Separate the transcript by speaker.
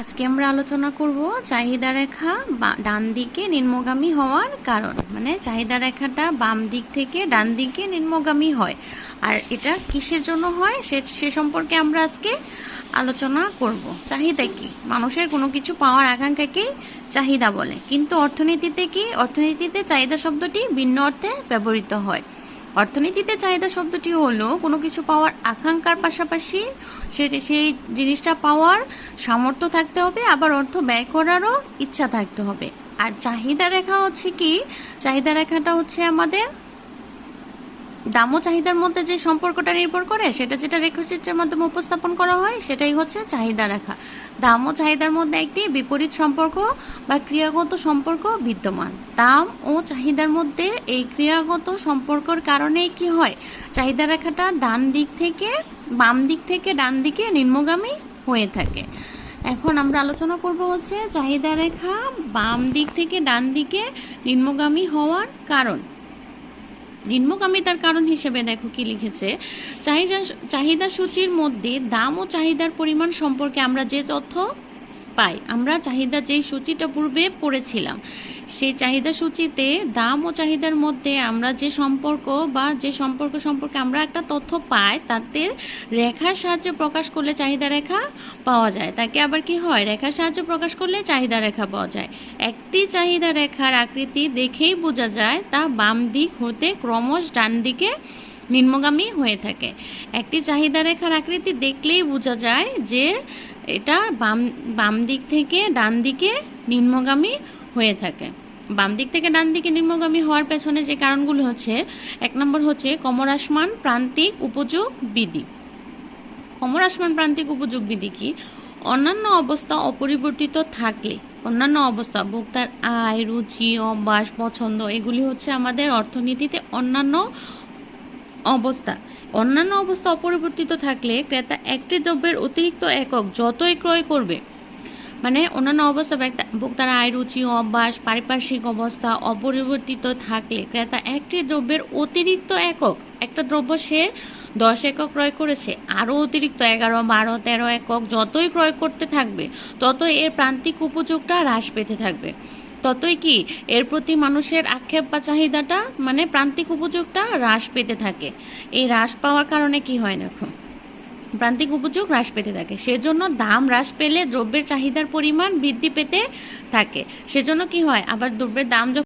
Speaker 1: আজকে আমরা আলোচনা করব চাহিদা রেখা ডান দিকে নিম্নগামী হওয়ার কারণ। মানে চাহিদা রেখাটা বাম দিক থেকে ডান দিকে নিম্নগামী হয়। আর এটা কিসের জন্য হয় সে সে সম্পর্কে আমরা আজকে আলোচনা করব। চাহিদা কি? মানুষের কোনো কিছু পাওয়ার আকাঙ্ক্ষাকেই চাহিদা বলে। কিন্তু অর্থনীতিতে কি? অর্থনীতিতে চাহিদা শব্দটি ভিন্ন অর্থে ব্যবহৃত হয়। অর্থনীতিতে চাহিদা শব্দটি হলো, কোনো কিছু পাওয়ার আকাঙ্ক্ষার পাশাপাশি সেটি, সেই জিনিসটা পাওয়ার সামর্থ্য থাকতে হবে, আবার অর্থ ব্যয় করারও ইচ্ছা থাকতে হবে। আর চাহিদা রেখা হচ্ছে কি? চাহিদা রেখাটা হচ্ছে আমাদের দাম ও চাহিদার মধ্যে যে সম্পর্কটা নির্ভর করে, সেটা যেটা রেখাচিত্রের মাধ্যমে উপস্থাপন করা হয়, সেটাই হচ্ছে চাহিদা রেখা। দাম ও চাহিদার মধ্যে একটি বিপরীত সম্পর্ক বা ক্রিয়াগত সম্পর্ক বিদ্যমান। দাম ও চাহিদার মধ্যে এই ক্রিয়াগত সম্পর্কর কারণে কি হয়? চাহিদা রেখাটা ডান দিক থেকে, বাম দিক থেকে, ডান দিকে নিম্নগামী হয়ে থাকে। এখন আমরা আলোচনা করব হচ্ছে চাহিদা রেখা বাম দিক থেকে ডান দিকে নিম্নগামী হওয়ার কারণ। নিম্নগামিতার কারণ হিসেবে দেখো কি লিখেছে, চাহিদা চাহিদা সূচির মধ্যে দাম ও চাহিদার পরিমাণ সম্পর্কে আমরা যে তথ্য পাই, আমরা চাহিদা যেই সূচিটা পূর্বে পড়েছিলাম সেই চাহিদা সূচিতে দাম ও চাহিদার মধ্যে আমরা যে সম্পর্ক বা যে সম্পর্ক সম্পর্কে আমরা একটা তথ্য পাই, তাতে রেখার সাহায্যে প্রকাশ করলে চাহিদা রেখা পাওয়া যায়। তাকে আবার কি হয়? রেখার সাহায্যে প্রকাশ করলে চাহিদা রেখা পাওয়া যায়। একটি চাহিদা রেখার আকৃতি দেখেই বোঝা যায়, তা বাম দিক হতে ক্রমশ ডান দিকে নিম্নগামী হয়ে থাকে। একটি চাহিদা রেখার আকৃতি দেখলেই বোঝা যায় যে এটা বাম বাম দিক থেকে ডান দিকে নিম্নগামী হয়ে থাকে। বাম দিক থেকে ডান দিকে নিম্নগামী হওয়ার পেছনে যে কারণগুলো হচ্ছে, এক নম্বর হচ্ছে কমর আসমান, প্রান্তিক উপযোগ বিধি কমর আসমান, প্রান্তিক উপযোগ বিধি কি? অন্যান্য অবস্থা অপরিবর্তিত থাকলে, অন্যান্য অবস্থা, ভোক্তার আয়, রুচি, অভ্যাস, পছন্দ, এগুলি হচ্ছে আমাদের অর্থনীতিতে অন্যান্য অবস্থা। অন্যান্য অবস্থা অপরিবর্তিত থাকলে ক্রেতা একটি দ্রব্যের অতিরিক্ত একক যতই ক্রয় করবে মানে অন্যান্য অবস্থা ভোক্তার আয়, রুচি, অভ্যাস, পারিপার্শ্বিক অবস্থা অপরিবর্তিত থাকলে ক্রেতা একটি দ্রব্যের অতিরিক্ত একক, একটা দ্রব্য সে দশ একক ক্রয় করেছে, আরও অতিরিক্ত এগারো, বারো, তেরো একক যতই ক্রয় করতে থাকবে, ততই এর প্রান্তিক উপযোগটা হ্রাস পেতে থাকবে। ততই কি এর প্রতি মানুষের আক্ষেপ বা চাহিদাটা মানে প্রান্তিক উপযোগটা হ্রাস পেতে থাকে। এই হ্রাস পাওয়ার কারণে কি হয় দেখো? প্রান্তিক উপযোগ হ্রাস পেতে থাকে। সেজন্য দাম হ্রাস পেলে দ্রব্যের চাহিদার পরিমাণ বৃদ্ধি পেতে থাকে। সেজন্য কি হয়? আবার দ্রব্যের দাম